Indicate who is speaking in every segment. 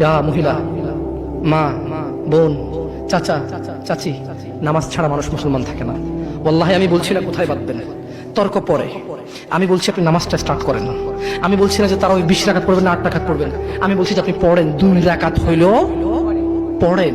Speaker 1: ইয়া মহিলা, মা, বোন, চাচা, চাচি, নামাজ ছাড়া মানুষ মুসলমান থাকে না। ওল্লাহে আমি বলছি না কোথায় বাঁধবেন তর্ক পরে। আমি বলছি আপনি নামাজটা স্টার্ট করেন। আমি বলছি না যে তারা ওই বিশ রাখাত পড়বেন না, আট রাখাত পড়বেন। আমি বলছি যে আপনি পড়েন, দুই রাখাত হইলেও পড়েন।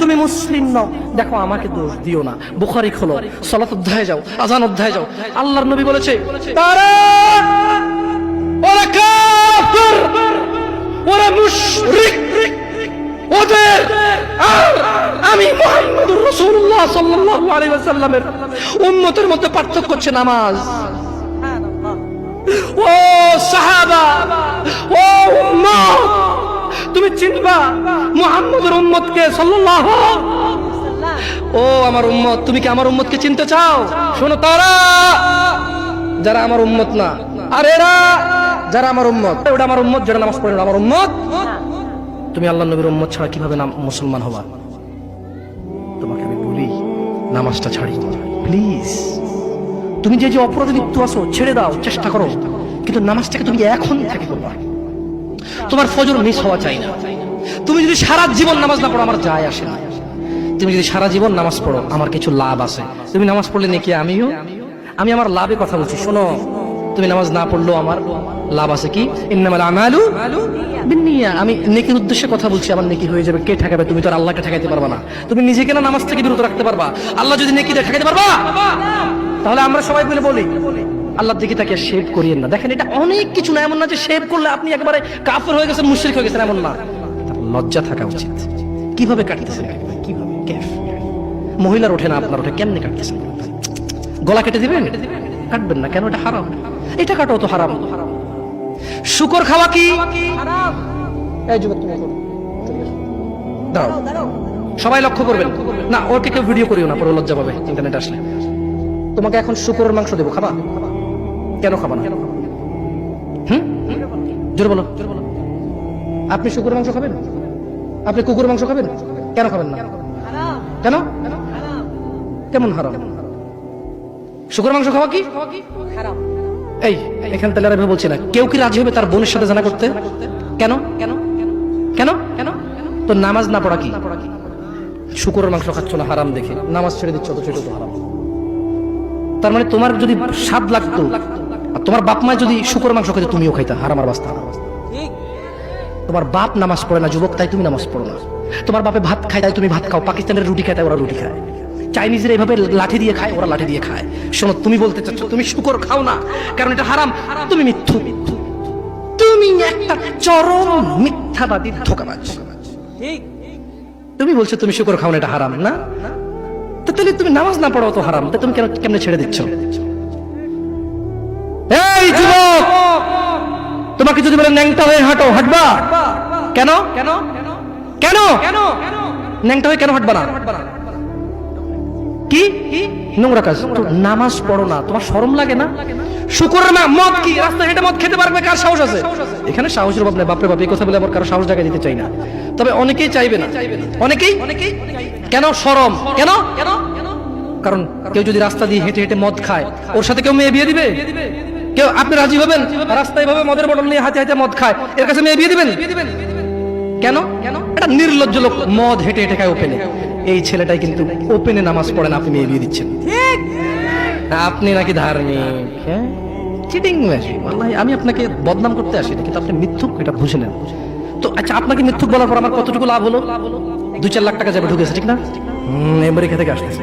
Speaker 1: তুমি মুসলিম নও। দেখো, আমাকে দোষ দিও না। বুখারি খোলো। সলাত অধ্যায় যাও, আজান অধ্যায় যাও। আল্লাহর নবী বলেছে, তারা ওরা কাফির, ওরা মুশরিক। ওদের আর আমি মুহাম্মদুর রাসূলুল্লাহ সাল্লাল্লাহু আলাইহি ওয়াসাল্লামের উম্মতের মধ্যে পার্থক্য হচ্ছে নামাজ। ও সাহাবা, ও উম্মত তুমি চিনবা মুহাম্মদের উম্মতকে সাল্লাল্লাহু ও আমার উম্মত, তুমি কি আমার উম্মতকে চিনতে চাও? শোনো তারা, যারা আমার উম্মত না। আর এরা, যারা আমার উম্মত। ওটা আমার উম্মত, যারা নামাজ পড়ে আমার উম্মত। তুমি আল্লাহ নবীর উম্মত ছাড়া কীভাবে নাম মুসলমান হবা? তোমাকে আমি বলি, নামাজটা ছাড়ি। প্লিজ। তুমি যে যে অপরাধে লিপ্ত আছো, ছেড়ে দাও, চেষ্টা করো। কিন্তু নামাজটাকে তুমি এখন থেকে করবা। তোমার ফজর মিস হওয়া চাই না। তুমি যদি সারা জীবন নামাজ না পড়ো, আমার যায় আসে না। তুমি যদি সারা জীবন নামাজ পড়ো, আমার কিছু লাভ আছে। তুমি নামাজ পড়লে নাকি আমিও? আমি আমার লাভে কথা বলছি, শোনো। তুমি নামাজ না পড়লেও আমার লাভ আছে কি? আমি নেকির উদ্দেশ্যে কথা বলছি, আমার নেকি হয়ে যাবে। কে ঠেকাবে? তুমি তো আর আল্লাহকে ঠেকাইতে পারবা না। তুমি নিজেকে না নামাজ থেকে বিরত রাখতে পারবা। আল্লাহ যদি নেকি ঠেকাইতে পারবা, তাহলে আমরা সবাই মিলে বলি আল্লাহর দিকে তাকে শেভ করিয়েন না। দেখেন, এটা অনেক কিছু না, এমন না যে শেভ করলে আপনি একেবারে কাফের হয়ে গেছেন, মুশরিক হয়ে গেছেন, এমন না। লজ্জা থাকা উচিত। কীভাবে কাটতেছেন? কীভাবে? কেফ। মহিলার ওঠে না, আপনার ওঠে। কেমনে কাটতেছেন? গলা কেটে দিবেন? কাটবেন না, কেন? এটা হারাম। এটা কাটো তো হারাম। শুকর খাওয়া কি। সবাই লক্ষ্য করবেন। না ওকে কেউ ভিডিও করিও না, পরে লজ্জা পাবে। ইন্টারনেট আসলে। তোমাকে এখন শুকরের মাংস দেবো, খাবা? কেন খাবা না? জোরে বলো। আপনি শুকুরের মাংস খাবেন? আপনি কুকুরের মাংস খাবেন? কেন খাবেন না? কেন? কেমন হারাম? শুকুরের মাংস খাওয়া কি? এই, এখানে তাহলে আর বলছি না। কেউ কি রাজি হবে তার বোনের সাথে জানা করতে? কেন? কেন? কেন কেন তো নামাজ না পড়া কি? শুকুরের মাংস খাচ্ছ না, হারাম দেখে। নামাজ ছেড়ে দিচ্ছ তো সেটা তো হারাম। তার মানে তোমার যদি স্বাদ লাগতো তোমার বাপ মা যদি শুকুর মাংস খেতে তুমিও খাইতা, আর বাস্তা। তোমার বাপ নামাজ পড়ে না, যুবক, তাই তুমি নামাজ পড়ো না। তোমার বাপে ভাত খায়, তাই তুমি ভাত খাও। পাকিস্তানের রুটি খায়, তাই ওরা রুটি খায়। চাইনিজরা এইভাবে লাঠি দিয়ে খায়, ওরা লাঠি দিয়ে খায়। শোনো, তুমি বলতে চাচ্ছ, তুমি শুকর খাও না, কারণ এটা হারাম। তুমি মিথ্যু। তুমি একটা চরম মিথ্যাবাদী ধোকাবাজ। তুমি বলছো তুমি শুকর খাও না, এটা হারাম, না? তাহলে তুমি নামাজ না পড়ো তো হারাম, তা তুমি কেন কেমনে ছেড়ে দিচ্ছ? তোমাকে যদি বলে ন্যাংটা হয়ে হাঁটো হাঁটবা? কেন? কেন? কেন? কেন? ন্যাংটা হয়ে কেন হাঁটবা না? কি? নোংরা কাজ। নামাজ পড়ো না তোমার শরম লাগে না? শুকুরের মা মদ কি? রাস্তায় হেঁটে মদ খেতে পারবে? কার সাহস আছে? এখানে সাহসের অভাব নেই বাপরে বাপ এই কথা বলে আমার কারও সাহস জায়গায় দিতে চাই না। তবে অনেকেই চাইবে না। অনেকেই? অনেকেই? কেন? শরম। কেন? কেন? কারণ কেউ যদি রাস্তা দিয়ে হেঁটে হেঁটে মদ খায় ওর সাথে কেউ মেয়ে বিয়ে দিবে। কেউ আপনি রাজি হবেন? রাস্তায় ভাবে মদের বটল নিয়ে হাতে হাতে মদ খায়। এর কাছে মেয়ে বিয়ে দিবেন? কেন? কেন এটা নির্লজ্জ লোক মদ হেঁটে হেঁটে খায় ওপেনে এই ছেলেটাই কিন্তু ওপেনে নামাজ পড়ে না আপনি মেয়ে বিয়ে দিচ্ছেন। আপনি নাকি ধার্মিক হ্যাঁ? চিটিং আল্লাহ আমি আপনাকে বদনাম করতে আসি না কিন্তু আপনি মিথ্যুক এটা বুঝে নেন। তো আচ্ছা আপনাকে মিথ্যুক বলার পর আমার কতটুকু লাভ হলো? দুই চার লাখ টাকা যাবে ঢুকেছে ঠিক না? আমেরিকা থেকে আসতেছে।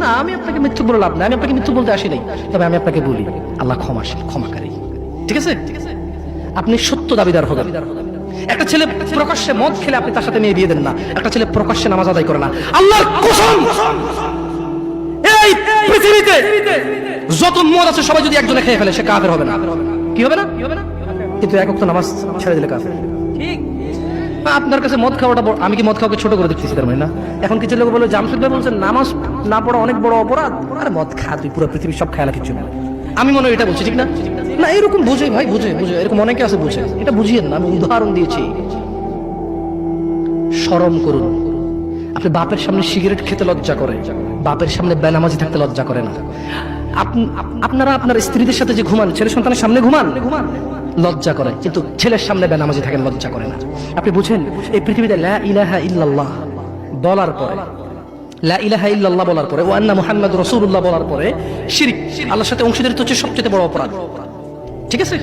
Speaker 1: না আমি আপনাকে মিথ্যুক বলে লাভ না আমি আপনাকে মিথ্যুক বলতে আসি নাই। তবে আমি আপনাকে বলি আল্লাহ ক্ষমাশীল ক্ষমাকারী ঠিক আছে? আপনি সত্য দাবিদার হবেন। একটা ছেলে প্রকাশ্যে মদ খেলে আপনি তার সাথে মেয়ে বিয়ে দেন না। একটা ছেলে প্রকাশ্যে নামাজ আদায় করে না। আল্লাহর কসম! এই পৃথিবীতে যত মদ আছে সবাই যদি একজনে খেয়ে ফেলে সে কাফের হবে না। কি হবে না? কিন্তু এক তো নামাজ ছেড়ে দিলে কাফের। আপনার কাছে মদ খাওয়াটা আমি কি মদ খাওয়াকে ছোট করে দেখতেছি তার মানে না? এখন কিছু লোক বলে জামশেদ ভাই বলছেন নামাজ না পড়া অনেক বড় অপরাধ। আরে মদ খা, তুই পুরো পৃথিবীর সব খেয়ালা কিছু আমি মনে হয় এটা বলছি, ঠিক না? না, এরকম বুঝে, ভাই, বুঝে বুঝে। এরকম অনেকে আছে বুঝে। এটা বুঝিয়েন না আমি উদাহরণ দিয়েছি। শরম করুন। আপনি বাপের সামনে সিগারেট খেতে লজ্জা করে। বাপের সামনে বেনামাজি থাকতে লজ্জা করে না। আপনারা আপনার স্ত্রীদের সাথে যে ঘুমান, ছেলে সন্তানের সামনে ঘুমান ঘুমান লজ্জা করে। কিন্তু ছেলের সামনে বেনামাজি থাকেন লজ্জা করে না। আপনি বুঝেন, এই পৃথিবীতে লা ইলাহা ইল্লাল্লাহ বলার পরে লা ইলাহা ইল্লাল্লাহ বলার পরে ও আন্না রসুল্লাহ বলার পরে শিরিক আল্লাহর সাথে অংশীদারিত্ব হচ্ছে সবচেয়ে বড় অপরাধ। ঠিক আছে?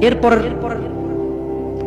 Speaker 1: এরপর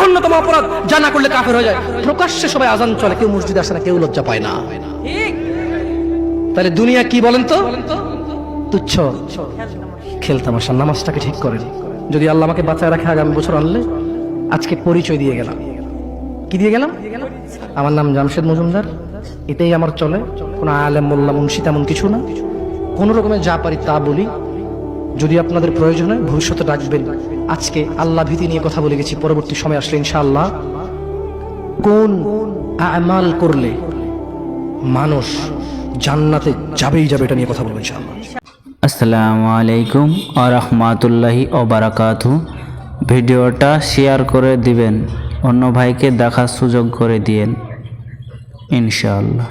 Speaker 1: জঘন্যতম অপরাধ যা না করলে কাফের হয়ে যায়। প্রকাশ্যে সবাই আজান চলে কেউ মসজিদে আসে না কেউ লজ্জা পায় না। তাহলে দুনিয়া কি বলেন তো? তুচ্ছ। খেলতাম আসা নামাজটাকে ঠিক করেন। যদি আল্লাহ আমাকে বাঁচায় রাখে আগামী বছর আনলে আজকে পরিচয় দিয়ে গেলাম। কি দিয়ে গেলাম? আমার নাম জামশেদ মজুমদার। এটাই আমার চলে। কোনো আলেম মোল্লা মুন্সি তেমন কিছু না। কোনো রকমের যা পারি তা বলি। যদি আপনাদের প্রয়োজন হয়, ভবিষ্যতে ডাকবেন। আজকে আল্লাহ ভীতি নিয়ে কথা বলে গেছি, পরবর্তী সময় আসলে ইনশাআল্লাহ। কোন আমাল করলে মানুষ জান্নাতে যাবেই যাবে এটা নিয়ে কথা বলব ইনশাআল্লাহ।
Speaker 2: আসসালামু আলাইকুম আ রহমাতুল্লাহি ওবারাকাতু ভিডিওটা শেয়ার করে দিবেন, অন্য ভাইকে দেখার সুযোগ করে দিয়েন, ইনশাআল্লাহ।